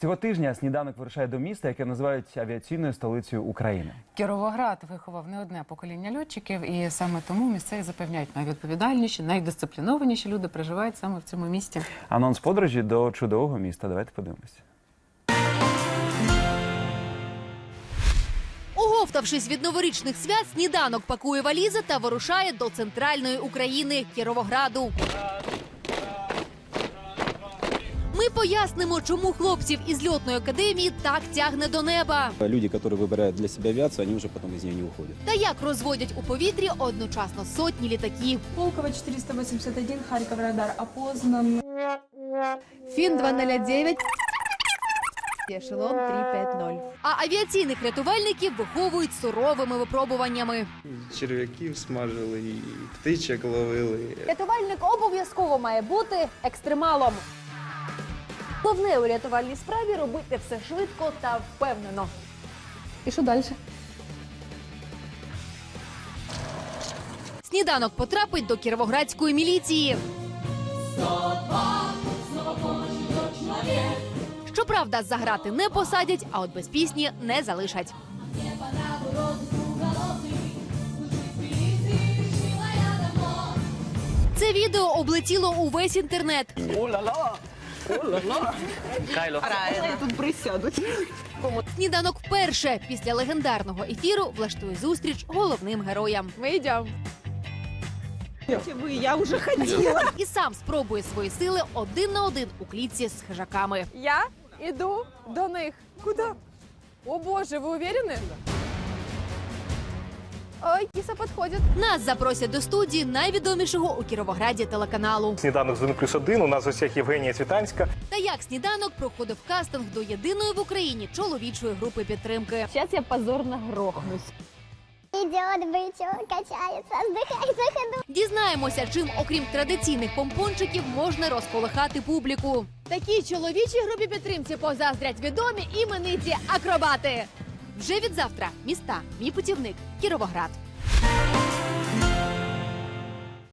Цього тижня сніданок вирушає до міста, яке називають авіаційною столицею України. Кіровоград виховав не одне покоління льотчиків, і саме тому місцеві запевняють найвідповідальніші, найдисциплінованіші люди проживають саме в цьому місті. Анонс подорожі до чудового міста. Давайте подивимося. Оговтавшись від новорічних свят, сніданок пакує валізи та вирушає до центральної України Кіровограду. Ми пояснимо, чому хлопців із льотної академії так тягне до неба, Люди, которые выбирают для себя авиацию, они уже потом из нее не уходят. та як розводять у повітрі одночасно сотні літаків. Пулково 481, Харьков радар опознан. Фін 209. Ешелон 350. А авіаційних рятувальників виховують суровими випробуваннями. черв'яків смажили, і птичок ловили. Рятувальник обов'язково має бути екстремалом. Головне у рятувальній справі робити все швидко та впевнено. І що далі? Сніданок потрапить до кіровоградської міліції. Щоправда, заграти не посадять, а от без пісні не залишать. Це відео облетіло увесь інтернет. Сніданок вперше після легендарного ефіру влаштує зустріч головним героям. Ми йдемо. і сам спробує свої сили один на один у клітці з хижаками. Я иду до них. Куда? О боже, вы уверены? Ой, киса подходит. Нас запросять до студії найвідомішого у Кіровограді телеканалу. Сніданок з 1 плюс 1. У нас в гостях Євгенія Цвітанська. Та як сніданок проходив кастинг до єдиної в Україні чоловічої групи підтримки. Зараз я позорно грохнусь. Идет бычок, качается, вздыхает на ходу. Дізнаємося, чим, окрім традиційних помпончиків, можна розколихати публіку. Такій чоловічій групі підтримці позаздрять відомі імениті акробати. Вже від завтра. Міста, мій путівник, Кіровоград.